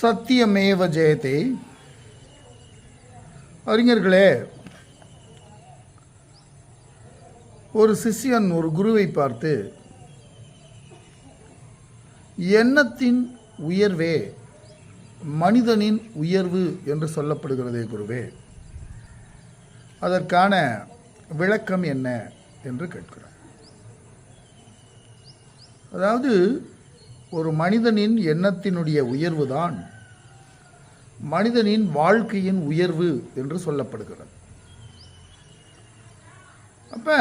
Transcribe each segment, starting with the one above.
சத்தியமேவ ஜெயதே. அறிஞர்களே ஒரு சிஷ்யன் ஒரு குருவை பார்த்து எண்ணத்தின் உயர்வே மனிதனின் உயர்வு என்று சொல்லப்படுகிறதே குருவே. அதற்கான விளக்கம் என்ன என்று கேட்கிறார். அதாவது ஒரு மனிதனின் எண்ணத்தினுடைய உயர்வு தான் மனிதனின் வாழ்க்கையின் உயர்வு என்று சொல்லப்படுகிறது. அப்போ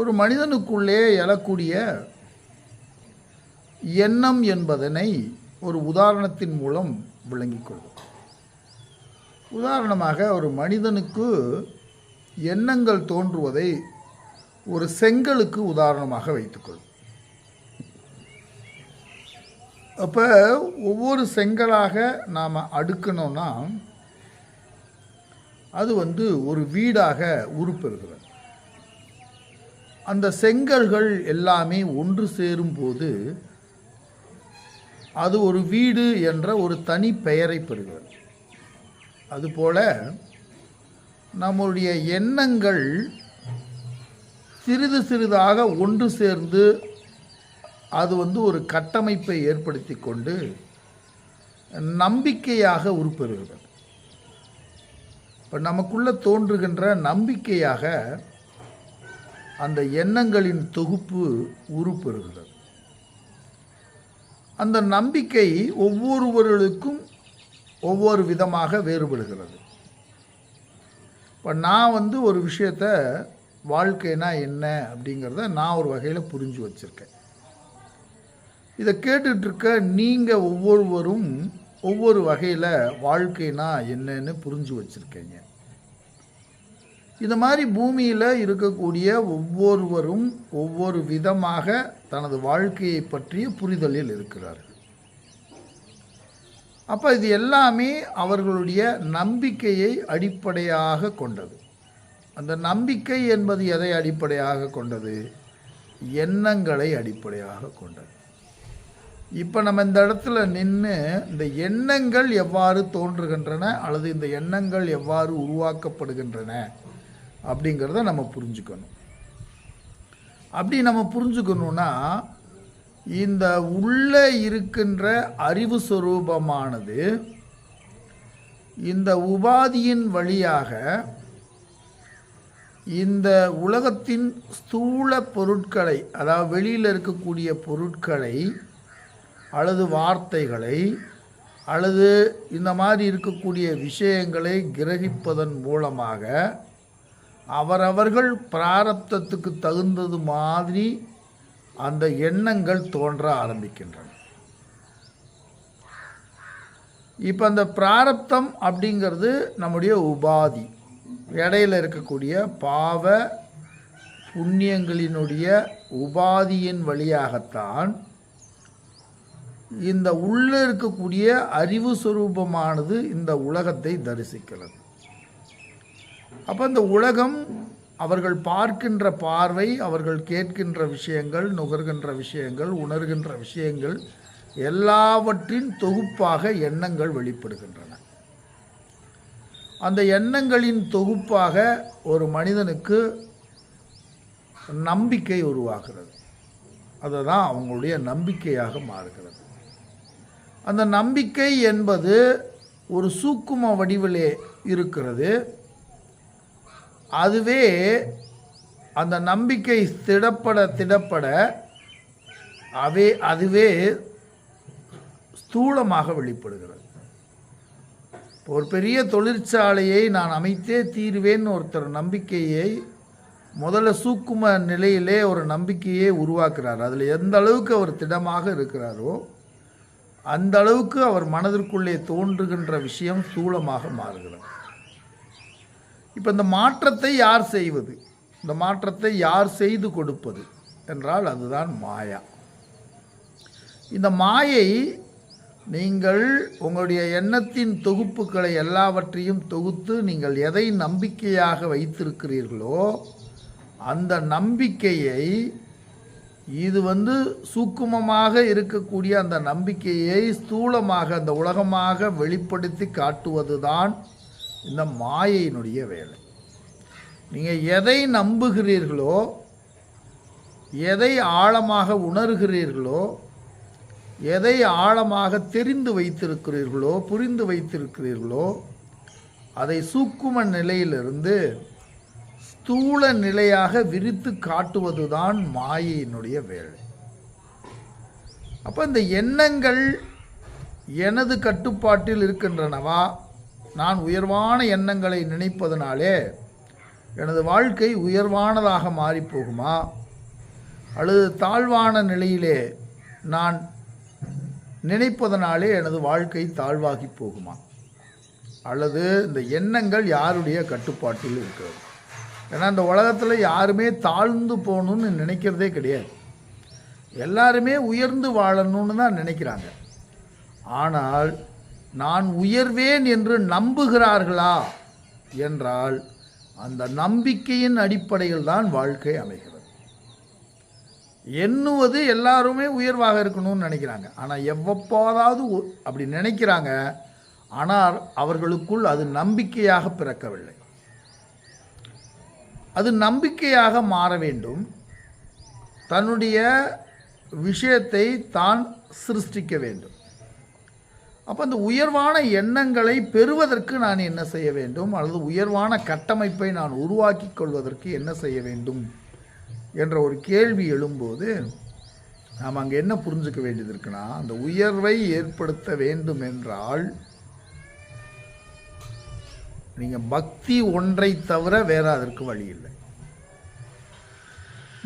ஒரு மனிதனுக்குள்ளே எழக்கூடிய எண்ணம் என்பதனை ஒரு உதாரணத்தின் மூலம் விளங்கிக் கொள்வோம். உதாரணமாக ஒரு மனிதனுக்கு எண்ணங்கள் தோன்றுவதை ஒரு செங்கலுக்கு உதாரணமாக வைத்துக்கொள்வோம் அப்போ ஒவ்வொரு செங்கலாக நாம் அடுக்கணும்னா அது வந்து ஒரு வீடாக உருப்பெறுகிறது. அந்த செங்கல்கள் எல்லாமே ஒன்று சேரும்போது அது ஒரு வீடு என்ற ஒரு தனி பெயரை பெறுகிறது. அதுபோல நம்முடைய எண்ணங்கள் சிறிது சிறிதாக ஒன்று சேர்ந்து அது வந்து ஒரு கட்டமைப்பை ஏற்படுத்தி கொண்டு நம்பிக்கையாக உருப்பெறுகிறது. இப்போ நமக்குள்ளே தோன்றுகின்ற நம்பிக்கையாக அந்த எண்ணங்களின் தொகுப்பு உருப்பெறுகிறது. அந்த நம்பிக்கை ஒவ்வொருவர்களுக்கும் ஒவ்வொரு விதமாக வேறுபடுகிறது. இப்போ நான் வந்து ஒரு விஷயத்த வாழ்க்கைனா என்ன அப்படிங்கிறத நான் ஒரு வகையில் புரிஞ்சு வச்சுருக்கேன். இதை கேட்டுட்ருக்க நீங்கள் ஒவ்வொருவரும் ஒவ்வொரு வகையில் வாழ்க்கைனா என்னன்னு புரிஞ்சு வச்சுருக்கீங்க. இந்த மாதிரி பூமியில் இருக்கக்கூடிய ஒவ்வொருவரும் ஒவ்வொரு விதமாக தனது வாழ்க்கையை பற்றிய புரிதலில் இருக்கிறார்கள். அப்போ இது எல்லாமே அவர்களுடைய நம்பிக்கையை அடிப்படையாக கொண்டது. அந்த நம்பிக்கை என்பது எதை அடிப்படையாக கொண்டது? எண்ணங்களை அடிப்படையாக கொண்டது. இப்போ நம்ம இந்த இடத்துல நின்று இந்த எண்ணங்கள் எவ்வாறு தோன்றுகின்றன அல்லது இந்த எண்ணங்கள் எவ்வாறு உருவாக்கப்படுகின்றன அப்படிங்கிறத நம்ம புரிஞ்சுக்கணும். அப்படி நம்ம புரிஞ்சுக்கணுன்னா இந்த உள்ளே இருக்கின்ற அறிவு சுரூபமானது இந்த உபாதியின் வழியாக இந்த உலகத்தின் ஸ்தூல பொருட்களை அதாவது வெளியில் இருக்கக்கூடிய பொருட்களை அல்லது வார்த்தைகளை அல்லது இந்த மாதிரி இருக்கக்கூடிய விஷயங்களை கிரகிப்பதன் மூலமாக அவரவர்கள் பிராரப்தத்துக்கு தகுந்தது மாதிரி அந்த எண்ணங்கள் தோன்ற ஆரம்பிக்கின்றன. இப்போ அந்த பிராரப்தம் அப்படிங்கிறது நம்முடைய உபாதி. இடையில இருக்கக்கூடிய பாவ புண்ணியங்களினுடைய உபாதியின் வழியாகத்தான் இந்த உள்ளே இருக்கக்கூடிய அறிவு சுரூபமானது இந்த உலகத்தை தரிசிக்கிறது. அப்போ இந்த உலகம் அவர்கள் பார்க்கின்ற பார்வை அவர்கள் கேட்கின்ற விஷயங்கள் நுகர்கின்ற விஷயங்கள் உணர்கின்ற விஷயங்கள் எல்லாவற்றின் தொகுப்பாக எண்ணங்கள் வெளிப்படுகின்றன. அந்த எண்ணங்களின் தொகுப்பாக ஒரு மனிதனுக்கு நம்பிக்கை உருவாகிறது. அதுதான் அவங்களுடைய நம்பிக்கையாக மாறுகிறது. அந்த நம்பிக்கை என்பது ஒரு சூக்கும வடிவிலே இருக்கிறது. அதுவே அந்த நம்பிக்கை திடப்பட திடப்பட அவே அதுவே ஸ்தூலமாக வெளிப்படுகிறது. ஒரு பெரிய தொழிற்சாலையை நான் அமைத்தே தீர்வேன்னு ஒருத்தர் நம்பிக்கையை முதல்ல சூக்கும நிலையிலே ஒரு நம்பிக்கையை உருவாக்குறார். அதில் எந்த அளவுக்கு அவர் திடமாக இருக்கிறாரோ அந்த அளவுக்கு அவர் மனதிற்குள்ளே தோன்றுகின்ற விஷயம் சூளமாக மாறுகிறது. இப்போ இந்த மாற்றத்தை யார் செய்வது? இந்த மாற்றத்தை யார் செய்து கொடுப்பது என்றால் அதுதான் மாயா. இந்த மாயை நீங்கள் உங்களுடைய எண்ணத்தின் தொகுப்புகளை எல்லாவற்றையும் தொகுத்து நீங்கள் எதை நம்பிக்கையாக வைத்திருக்கிறீர்களோ அந்த நம்பிக்கையை இது வந்து சூக்குமமாக இருக்கக்கூடிய அந்த நம்பிக்கையை ஸ்தூலமாக அந்த உலகமாக வெளிப்படுத்தி காட்டுவதுதான் இந்த மாயையினுடைய வேலை. நீங்கள் எதை நம்புகிறீர்களோ எதை ஆழமாக உணர்கிறீர்களோ எதை ஆழமாக தெரிந்து வைத்திருக்கிறீர்களோ புரிந்து வைத்திருக்கிறீர்களோ அதை சூக்கும நிலையிலிருந்து ஸ்தூல நிலையாக விரித்து காட்டுவதுதான் மாயையினுடைய வேலை. அப்போ இந்த எண்ணங்கள் எனது கட்டுப்பாட்டில் இருக்கின்றனவா? நான் உயர்வான எண்ணங்களை நினைப்பதனாலே எனது வாழ்க்கை உயர்வானதாக மாறிப்போகுமா? அல்லது தாழ்வான நிலையிலே நான் நினைப்பதனாலே எனது வாழ்க்கை தாழ்வாகி போகுமா? அல்லது இந்த எண்ணங்கள் யாருடைய கட்டுப்பாட்டில் இருக்கிறது? ஏன்னா இந்த உலகத்தில் யாருமே தாழ்ந்து போகணும்னு நினைக்கிறதே கிடையாது. எல்லாருமே உயர்ந்து வாழணும்னு தான் நினைக்கிறாங்க. ஆனால் நான் உயர்வேன் என்று நம்புகிறார்களா என்றால் அந்த நம்பிக்கையின் அடிப்படையில் தான் வாழ்க்கை அமைகிறது. எண்ணுவது எல்லாருமே உயர்வாக இருக்கணும்னு நினைக்கிறாங்க. ஆனால் எவ்வப்போதாவது ஒ- அப்படி நினைக்கிறாங்க. ஆனால் அவர்களுக்குள் அது நம்பிக்கையாக பிறக்கவில்லை. அது நம்பிக்கையாக மாற வேண்டும். தன்னுடைய விஷயத்தை தான் சிருஷ்டிக்க வேண்டும். அப்போ அந்த உயர்வான எண்ணங்களை பெறுவதற்கு நான் என்ன செய்ய வேண்டும்? அல்லது உயர்வான கட்டமைப்பை நான் உருவாக்கி கொள்வதற்கு என்ன செய்ய வேண்டும்? என்ற ஒரு கேள்வி எழும்போது நாம் அங்கே என்ன புரிஞ்சுக்க வேண்டியது இருக்குன்னா அந்த உயர்வை ஏற்படுத்த வேண்டும் என்றால் நீங்கள் பக்தி ஒன்றை தவிர வேற அதற்கு வழி இல்லை.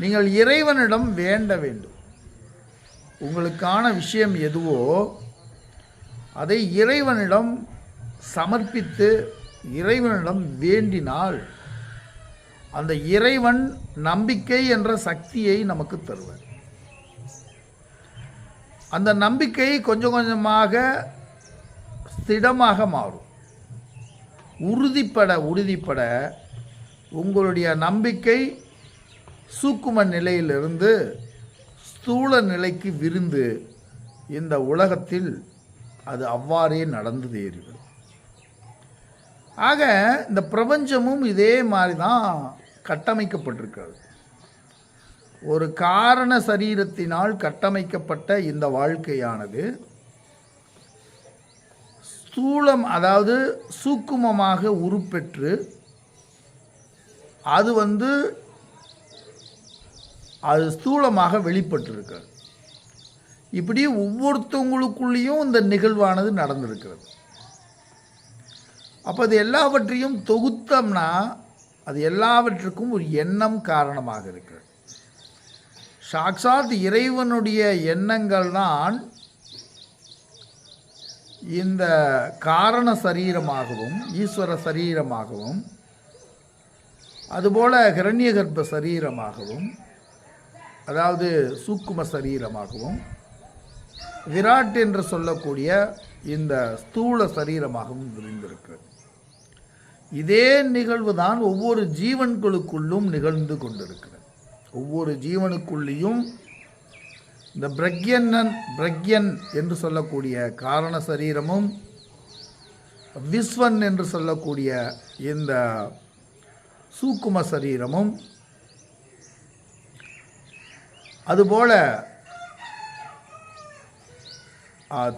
நீங்கள் இறைவனிடம் வேண்ட வேண்டும். உங்களுக்கான விஷயம் எதுவோ அதை இறைவனிடம் சமர்ப்பித்து இறைவனிடம் வேண்டினால் அந்த இறைவன் நம்பிக்கை என்ற சக்தியை நமக்கு தருவார். அந்த நம்பிக்கை கொஞ்சம் கொஞ்சமாக ஸ்திடமாக மாறும். உறுதிப்பட உறுதிப்பட உங்களுடைய நம்பிக்கை சூக்கும நிலையிலிருந்து ஸ்தூல நிலைக்கு விருந்து இந்த உலகத்தில் அது அவ்வாறே நடந்து தேறிவிடும் ஆக இந்த பிரபஞ்சமும் இதே மாதிரி தான் கட்டமைக்கப்பட்டிருக்கிறது. ஒரு காரண சரீரத்தினால் கட்டமைக்கப்பட்ட இந்த வாழ்க்கையானது ஸ்தூலம் அதாவது சூக்குமமாக உருப்பெற்று அது வந்து அது ஸ்தூலமாக வெளிப்பட்டிருக்கிறது. இப்படி ஒவ்வொருத்தவங்களுக்குள்ளேயும் இந்த நிகழ்வானது நடந்திருக்கிறது. அப்போ அது எல்லாவற்றையும் தொகுத்தோம்னா அது எல்லாவற்றுக்கும் ஒரு எண்ணம் காரணமாக இருக்கிறது. சாக்சாத் இறைவனுடைய எண்ணங்கள் தான் இந்த காரண சரீரமாகவும் ஈஸ்வர சரீரமாகவும் அதுபோல கிரண்யகர்ப்ப சரீரமாகவும் அதாவது சூக்கும சரீரமாகவும் விராட் என்று சொல்லக்கூடிய இந்த ஸ்தூல சரீரமாகவும் விரிந்திருக்கிறது இதே நிகழ்வு தான் ஒவ்வொரு ஜீவன்களுக்குள்ளும் நிகழ்ந்து கொண்டிருக்கிறது. ஒவ்வொரு ஜீவனுக்குள்ளேயும் இந்த பிரக்யன்னன் பிரக்யன் என்று சொல்லக்கூடிய காரண சரீரமும் விஸ்வன் என்று சொல்லக்கூடிய இந்த சூக்கும சரீரமும் அதுபோல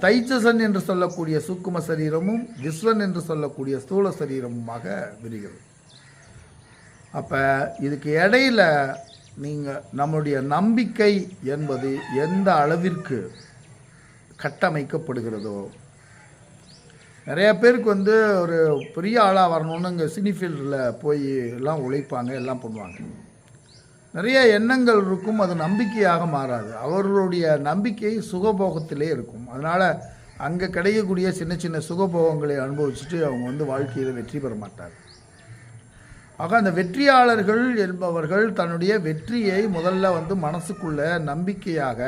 தைச்சசன் என்று சொல்லக்கூடிய சூக்கும சரீரமும் விஸ்வன் என்று சொல்லக்கூடிய ஸ்தூல சரீரமுமாக விரிகிறது. அப்போ இதுக்கு இடையில நீங்கள் நம்முடைய நம்பிக்கை என்பது எந்த அளவிற்கு கட்டமைக்கப்படுகிறதோ. நிறைய பேருக்கு வந்து ஒரு பெரிய ஆளாக வரணும்னு இங்கே சினி ஃபீல்டில் போய் எல்லாம் உழைப்பாங்க எல்லாம் பண்ணுவாங்க. நிறைய எண்ணங்கள் இருக்கும் அது நம்பிக்கையாக மாறாது. அவர்களுடைய நம்பிக்கை சுகபோகத்திலே இருக்கும். அதனால் அங்கே கிடைக்கக்கூடிய சின்ன சின்ன சுகபோகங்களை அனுபவிச்சுட்டு அவங்க வந்து வாழ்க்கையில் வெற்றி பெற மாட்டாங்க ஆக அந்த வெற்றியாளர்கள் என்பவர்கள் தன்னுடைய வெற்றியை முதல்ல வந்து மனசுக்குள்ள நம்பிக்கையாக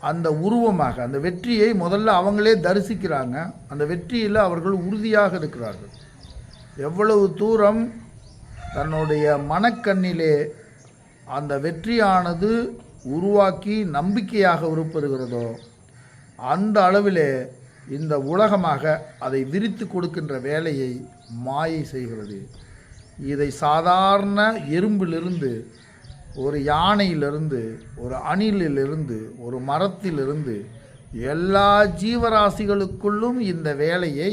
அந்த உருவமாக அந்த வெற்றியை முதல்ல அவங்களே தரிசிக்கிறாங்க. அந்த வெற்றியில் அவர்கள் உறுதியாக இருக்கிறார்கள். எவ்வளவு தூரம் தன்னுடைய மனக்கண்ணிலே அந்த வெற்றியானது உருவாக்கி நம்பிக்கையாக உருப்பெறுகிறதோ அந்த அளவிலே இந்த உலகமாக அதை விரித்து கொடுக்கின்ற வேலையை மாயை செய்கிறது. இதை சாதாரண எறும்பிலிருந்து ஒரு யானையிலிருந்து ஒரு அணிலிலிருந்து ஒரு மரத்திலிருந்து எல்லா ஜீவராசிகளுக்குள்ளும் இந்த வேலையை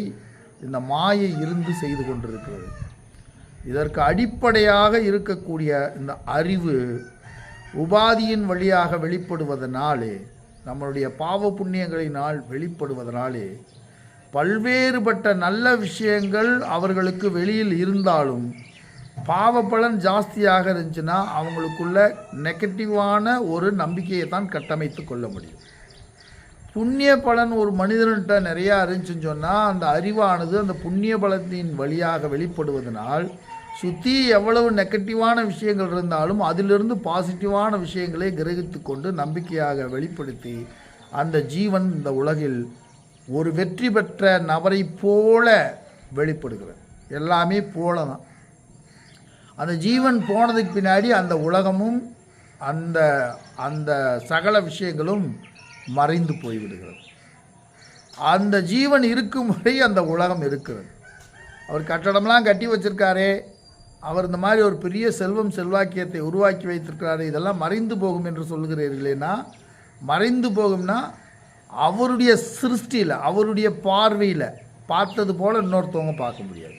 இந்த மாயை இருந்து செய்து கொண்டிருக்கிறது. இதற்கு அடிப்படையாக இருக்கக்கூடிய இந்த அறிவு உபாதியின் வழியாக வெளிப்படுவதனாலே நம்மளுடைய பாவ புண்ணியங்களினால் வெளிப்படுவதனாலே பல்வேறுபட்ட நல்ல விஷயங்கள் அவர்களுக்கு வெளியில் இருந்தாலும் பாவ பலன் ஜாஸ்தியாக இருந்துச்சுன்னா அவங்களுக்குள்ள நெகட்டிவான ஒரு நம்பிக்கையை தான் கட்டமைத்து கொள்ள முடியும். புண்ணிய பலன் ஒரு மனிதன்கிட்ட நிறையா இருந்துச்சுன்னு சொன்னால் அந்த அறிவானது அந்த புண்ணிய பலத்தின் வழியாக வெளிப்படுவதனால் சுற்றி எவ்வளவு நெகட்டிவான விஷயங்கள் இருந்தாலும் அதிலிருந்து பாசிட்டிவான விஷயங்களை கிரகித்து கொண்டு நம்பிக்கையாக வெளிப்படுத்தி அந்த ஜீவன் இந்த உலகில் ஒரு வெற்றி பெற்ற நபரை போல வெளிப்படுகிறது. எல்லாமே போல தான் அந்த ஜீவன் போனதுக்கு பின்னாடி அந்த உலகமும் அந்த அந்த சகல விஷயங்களும் மறைந்து போய்விடுகிறது. அந்த ஜீவன் இருக்கும் வரை அந்த உலகம் இருக்கிறது. அவர் கட்டடம்லாம் கட்டி வச்சிருக்காரே. அவர் இந்த மாதிரி ஒரு பெரிய செல்வம் செல்வாக்கியத்தை உருவாக்கி வைத்திருக்கிறாரு இதெல்லாம் மறைந்து போகும் என்று சொல்கிறீர்களேனா மறைந்து போகும்னா அவருடைய சிருஷ்டியில் அவருடைய பார்வையில் பார்த்தது போல் இன்னொருத்தவங்க பார்க்க முடியாது.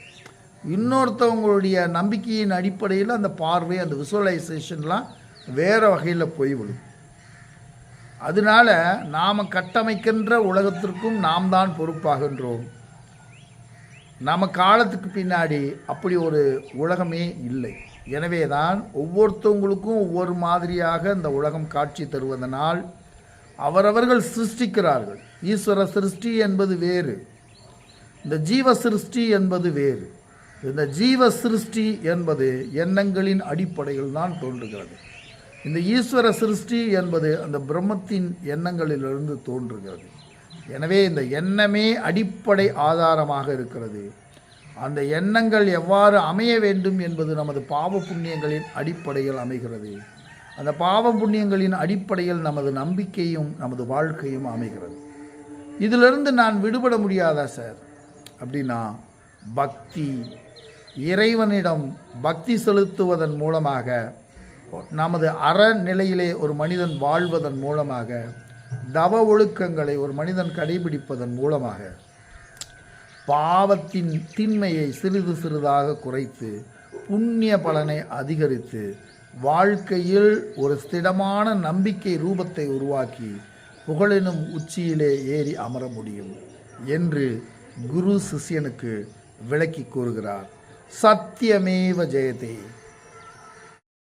இன்னொருத்தவங்களுடைய நம்பிக்கையின் அடிப்படையில் அந்த பார்வை அந்த விசுவலைசேஷன்லாம் வேறு வகையில் போய்விடும் அதனால நாம் கட்டமைக்கின்ற உலகத்திற்கும் நாம் தான் பொறுப்பாகின்றோம். நம்ம காலத்துக்கு பின்னாடி அப்படி ஒரு உலகமே இல்லை. எனவே தான் ஒவ்வொருத்தவங்களுக்கும் ஒவ்வொரு மாதிரியாக இந்த உலகம் காட்சி தருவதனால் அவரவர்கள் சிருஷ்டிக்கிறார்கள். ஈஸ்வர சிருஷ்டி என்பது வேறு. இந்த ஜீவ சிருஷ்டி என்பது வேறு. இந்த ஜீவ சிருஷ்டி என்பது எண்ணங்களின் அடிப்படையில் தான் தோன்றுகிறது. இந்த ஈஸ்வர சிருஷ்டி என்பது அந்த பிரம்மத்தின் எண்ணங்களிலிருந்து தோன்றுகிறது. எனவே இந்த எண்ணமே அடிப்படை ஆதாரமாக இருக்கிறது. அந்த எண்ணங்கள் எவ்வாறு அமைய வேண்டும் என்பது நமது பாவ புண்ணியங்களின் அடிப்படையில் அமைகிறது. அந்த பாவ புண்ணியங்களின் அடிப்படையில் நமது நம்பிக்கையும் நமது வாழ்க்கையும் அமைகிறது. இதிலிருந்து நான் விடுபட முடியாதா சார்? அப்படின்னா பக்தி. இறைவனிடம் பக்தி செலுத்துவதன் மூலமாக நமது அறநிலையிலே ஒரு மனிதன் வாழ்வதன் மூலமாக தவ ஒழுக்கங்களை ஒரு மனிதன் கடைபிடிப்பதன் மூலமாக பாவத்தின் திண்மையை சிறிது சிறிதாக குறைத்து புண்ணிய பலனை அதிகரித்து வாழ்க்கையில் ஒரு ஸ்திடமான நம்பிக்கை ரூபத்தை உருவாக்கி புகழெனும் உச்சியிலே ஏறி அமர முடியும் என்று குரு சிஷ்யனுக்கு விளக்கி கூறுகிறார். சத்தியமேவ ஜெயதே.